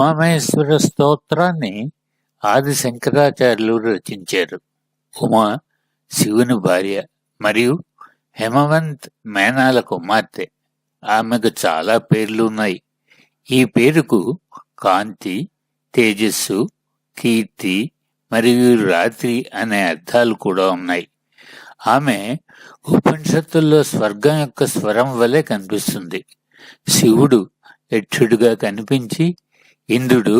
ఉమామహేశ్వర స్తోత్రాన్ని ఆది శంకరాచార్యులు రచించారు. ఉమా శివుని భార్య మరియు హేమవంత్ మేనాల కుమార్తె. ఆమెకు చాలా పేర్లు ఉన్నాయి ఈ పేరుకు కాంతి తేజస్సు కీర్తి మరియు రాత్రి అనే అర్థాలు కూడా ఉన్నాయి. ఆమె ఉపనిషత్తుల్లో స్వర్గం యొక్క స్వరం వలె కనిపిస్తుంది. శివుడు యక్షుడుగా కనిపించి ఇంద్రుడు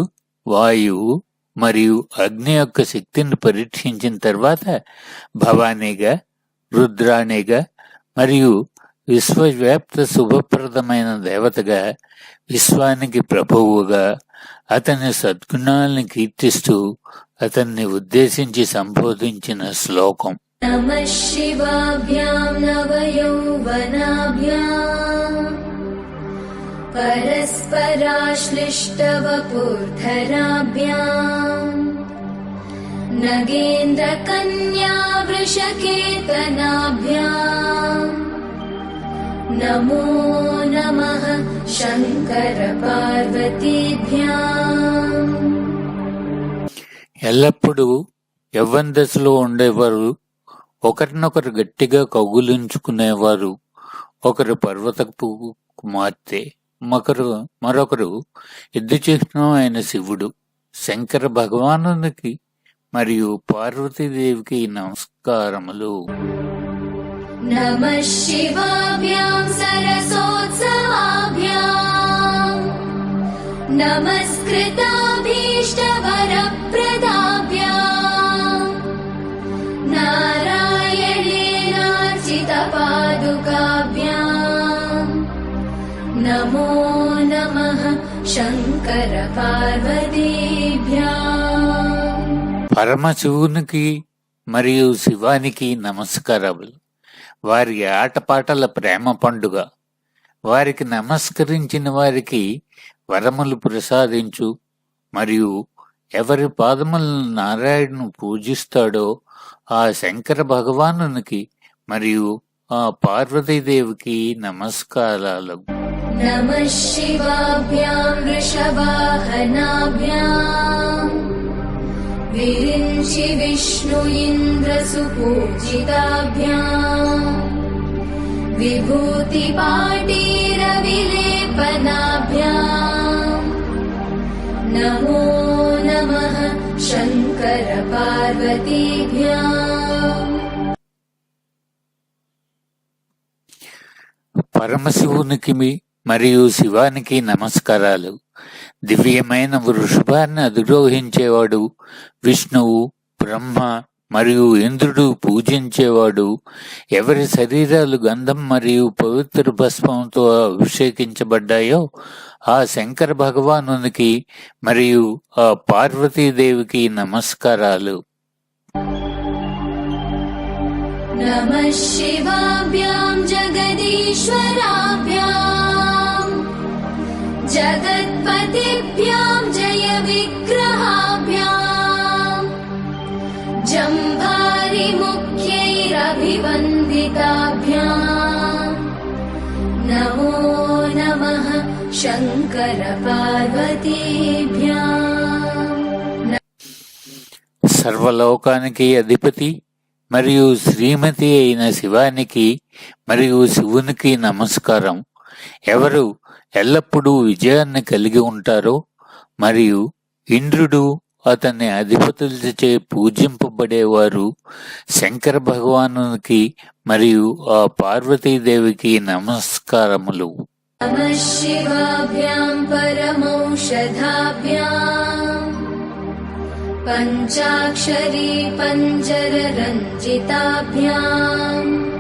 వాయువు మరియు అగ్ని యొక్క శక్తిని పరీక్షించిన తర్వాత భవానీగా రుద్రాణిగా మరియు విశ్వవ్యాప్త శుభప్రదమైన దేవతగా విశ్వానికి ప్రభువుగా అతని సద్గుణాలను కీర్తిస్తూ అతన్ని ఉద్దేశించి సంబోధించిన శ్లోకం. నమ శివాభ్యాం నవయౌవనాభ్యాం परस्पराश्लिष्टवपुर्धराभ्याम् नगेन्द्रकन्या वृषकेतनाभ्याम् नमो नमः शङ्करपार्वतीभ्याम् ఎల్లప్పుడూ యవ్వన దశలో ఉండేవారు ఒకరినొకరు గట్టిగా కౌగులించుకునేవారు ఒకరు పర్వతపు కుమార్తె మరొకరు మరొకరు యుద్ధ చిహ్నం అయిన శివుడు. శంకర భగవానునికి మరియు పార్వతీదేవికి నమస్కారములు. నమ శివాభ్యాం సరసోత్సవాభ్యాం. नमो नमः शङ्करपार्वतीभ्याम् పరమశివునికి మరియు శివానికి నమస్కారములు వారి ఆటపాటల ప్రేమ పండుగ వారికి నమస్కరించిన వారికి వరములు ప్రసాదించు మరియు ఎవరి పాదములను నారాయణను పూజిస్తాడో ఆ శంకర భగవానునికి మరియు ఆ పార్వతీదేవికి నమస్కారాలు नमः शिवाभ्याम् वृषवाहनाभ्याम् विरिञ्चि विष्णु इन्द्रसुपूजिताभ्याम् विभूतिपाटीरविलेपनाभ्याम् नमो नमः शङ्करपार्वतीभ्याम् పరమశివునికి మీ- మరియు శివానికి నమస్కారాలు. దివ్యమైన వృషభాన్ని అధిరోహించేవాడు విష్ణువు బ్రహ్మ మరియు ఇంద్రుడు పూజించేవాడు. ఎవరి శరీరాలు గంధం మరియు పవిత్ర భస్మంతో అభిషేకించబడ్డాయో ఆ శంకర భగవానునికి మరియు ఆ పార్వతీదేవికి నమస్కారాలు. నమ శివాభ్యాం జగదీశ్వరాభ్యాం जगत्पतिभ्याम् जय विग्रहाभ्याम् जम्भारिमुख्यैरभिवन्दिताभ्याम् नमो नमः शङ्करपार्वतीभ्याम् సర్వలోకానికి అధిపతి మరియు శ్రీమతి అయిన శివానికి మరియు శివునికి నమస్కారం ఎవరు ఎల్లప్పుడూ విజయాన్ని కలిగి ఉంటారో. మరియు ఇంద్రుడు అతన్ని అధిపతులచే పూజింపబడేవారు. శంకర భగవానునికి మరియు ఆ పార్వతీదేవికి నమస్కారములు. పంచాక్షరీ పంజర రంజితాభ్యాం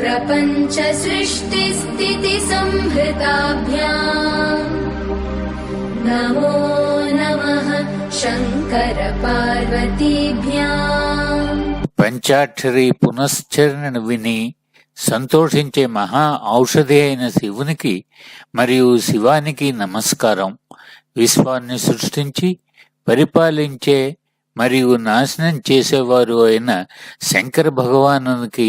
पञ्जररञ्जिताभ्याम् प्रपञ्चसृष्टिस्थितिसंहृताभ्याम् नमो नमः शङ्करपार्वतीभ्याम् పంచాక్షరి పునశ్చరణ విని సంతోషించే మహా ఔషధి అయిన శివునికి మరియు శివానికి నమస్కారం విశ్వాన్ని సృష్టించి పరిపాలించే మరియు నాశనం చేసేవారు అయిన శంకర భగవానునికి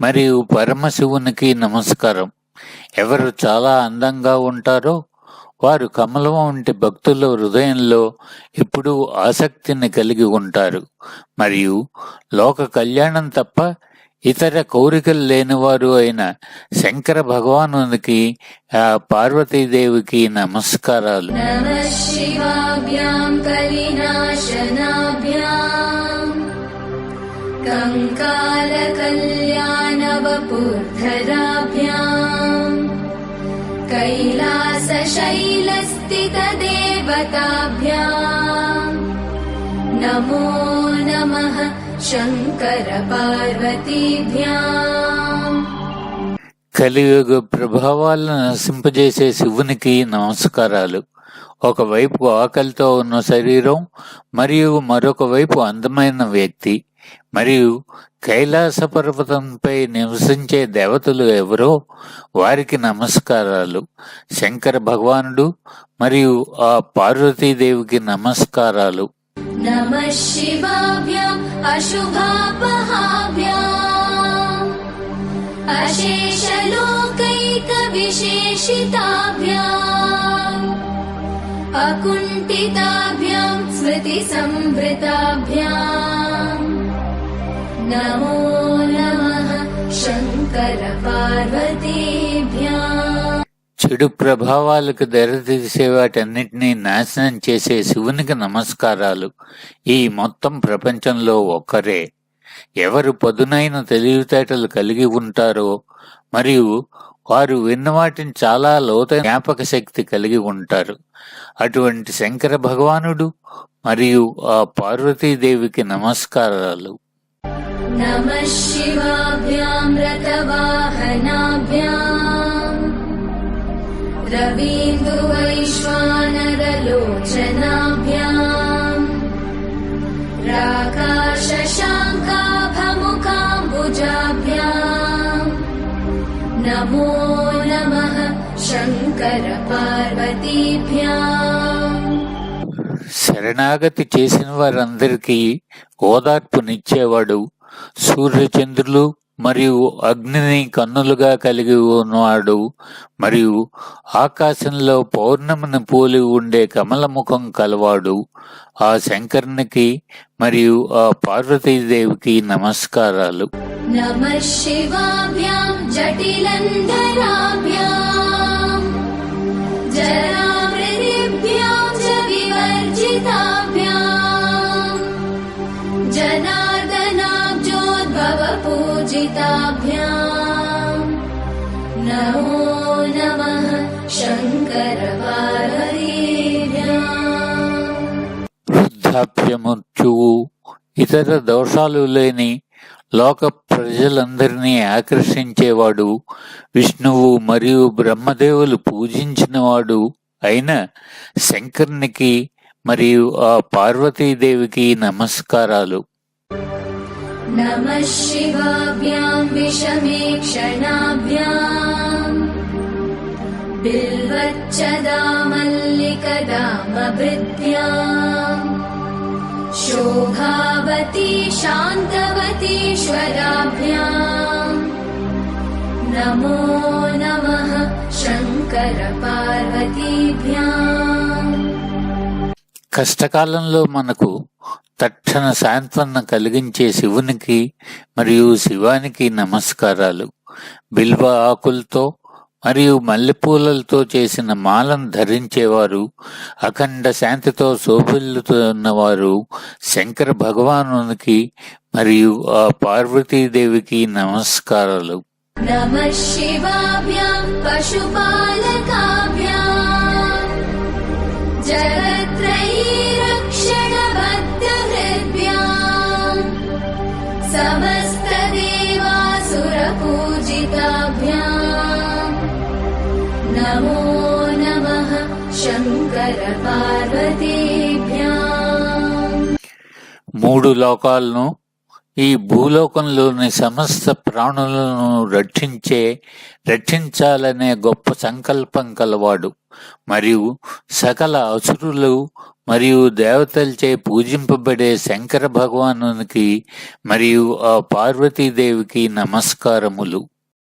మరియు పరమశివునికి నమస్కారం. ఎవరు చాలా అందంగా ఉంటారో వారు కమలం వంటి భక్తుల హృదయంలో ఎప్పుడూ ఆసక్తిని కలిగి ఉంటారు. మరియు లోక కళ్యాణం తప్ప ఇతర కోరికలు లేనివారు అయిన శంకర భగవానునికి పార్వతీదేవికి నమస్కారాలు. శివాభ్యాం కలినాశనా. कङ्कालकल्याणवपुर्धराभ्याम् कैलासशैलस्थितदेवताभ्याम् नमो नमः शङ्करपार्वतीभ्याम् కలియుగ ప్రభావాలను నశింపజేసే శివునికి నమస్కారాలు ఒకవైపు ఆకలితో ఉన్న శరీరం మరియు మరొక వైపు అందమైన వ్యక్తి మరియు కైలాస పర్వతంపై నివసించే దేవతలు ఎవరో వారికి నమస్కారాలు శంకర భగవానుడు మరియు ఆ పార్వతీదేవికి నమస్కారాలు नमः शिवाभ्याम् अशुभापहाभ्याम् अशेषलोकैकविशेषिताभ्याम् अकुण्ठिताभ्याम् स्मृतिसम्भृताभ्याम् नमो नमः शङ्करपार्वतीभ्याम् చెడు ప్రభావాలకు తెరతీసే వాటన్నిటినీ నాశనం చేసే శివునికి నమస్కారాలు ఈ మొత్తం ప్రపంచంలో ఒక్కరే ఎవరు పదునైన తెలివితేటలు కలిగి ఉంటారో మరియు వారు విన్న వాటిని చాలా లోతైన జ్ఞాపక శక్తి కలిగి ఉంటారు అటువంటి శంకర భగవానుడు మరియు ఆ పార్వతీదేవికి నమస్కారాలు नमः शिवाभ्याम् रतवाहनाभ्याम् रवीन्दुवैश्वानरलोचनाभ्याम् राकाशशाङ्काभमुकाम्बुजाभ्याम् नमो नमः शङ्करपार्वतीभ्याम् శరణాగతి చేసిన వారందరికీ ఓదార్పునిచ్చేవాడు సూర్యచంద్రులు మరియు అగ్నిని కన్నులుగా కలిగి ఉన్నవాడు మరియు ఆకాశంలో పౌర్ణమిని పోలి ఉండే కమలముఖం కలవాడు ఆ శంకర్నికి మరియు ఆ పార్వతీదేవికి నమస్కారాలు. నమ జయ जनार्दनाब्जोद्भवपूजिताभ्याम् नमो नमः शङ्करपार्वतीभ्याम् వృద్ధాప్యమృత్యువు ఇతర దోషాలు లేని లోక ప్రజలందరినీ ఆకర్షించేవాడు విష్ణువు మరియు బ్రహ్మదేవులు పూజించినవాడు అయిన శంకరునికి మరియు ఆ పార్వతీదేవికి నమస్కారాలు नमः शिवाभ्याम् विषमे क्षणाभ्याम् बिल्वच्चदामल्लिकदामभृद्भ्याम् शोभावती शान्तवतीश्वराभ्याम् नमो नमः शङ्करपार्वतीभ्याम् కష్టకాలంలో మనకు తక్షణ శాంతన కలిగించే శివునికి మరియు శివానికి నమస్కారాలు. బిల్వ ఆకులతో మరియు మల్లెపూలతో చేసిన మాలను ధరించేవారు అఖండ శాంతితో శోభిల్లుతున్నవారు శంకర భగవానునికి మరియు ఆ పార్వతీదేవికి నమస్కారాలు. నమ జగత్రయీ समस्तदेवासुरपूजिताभ्याम् नमो शङ्कर पार्वतीभ्याम् మూడు లోకాలను ఈ భూలోకంలోని సమస్త ప్రాణులను రక్షించే రక్షించాలనే గొప్ప సంకల్పం కలవాడు మరియు సకల అసురులు మరియు దేవతలచే పూజింపబడే శంకర భగవానునికి మరియు ఆ పార్వతీదేవికి నమస్కారములు